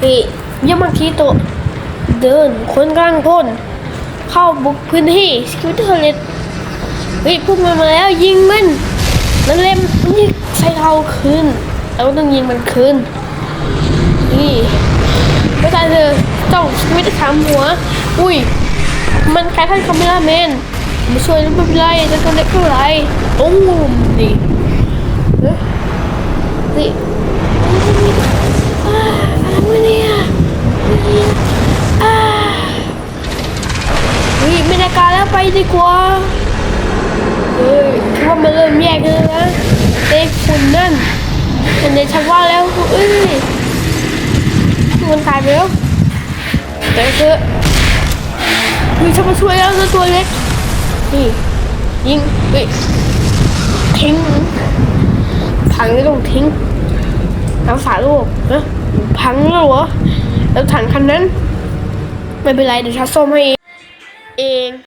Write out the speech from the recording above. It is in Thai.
เฮ้ยยามาคิโตะเดินคนกลางพนเข้าบุกพื้นที่สกิลเทอร์เลตเฮ้ยพวกมันมาแล้วยิงมันมันเล่มมันยิงใส่เราคืนเราต้องยิงมันคืนนี่ไม่ตายเธอต้องสวิตช์ขามหัว อุ้ย มันคล้ายท่านคาเมล่าแมนมาช่วยแล้วไม่เป็นไรจะตัวเล็กเท่าไรโอ้มนี่ ฮ้ยไม่ได้การแล้วไปดีกว่าเฮ้ยเพรามันเริ่มแยกกันแล้วนะเด็กคุณนั่นเห็นในชักว่าแล้วเอ้ยมันตายไปแล้วแต่เธอมีฉันมาช่วยแล้วตัวเล็กนี่ยิงเฮ้ยทิ้งพังไม่ต้องทิ้งน้ำสาลูกนะพังแล้วเหรอแล้วถังคันนั้น ไม่เป็นไรเดี๋ยวฉันซ่อมให้ เอง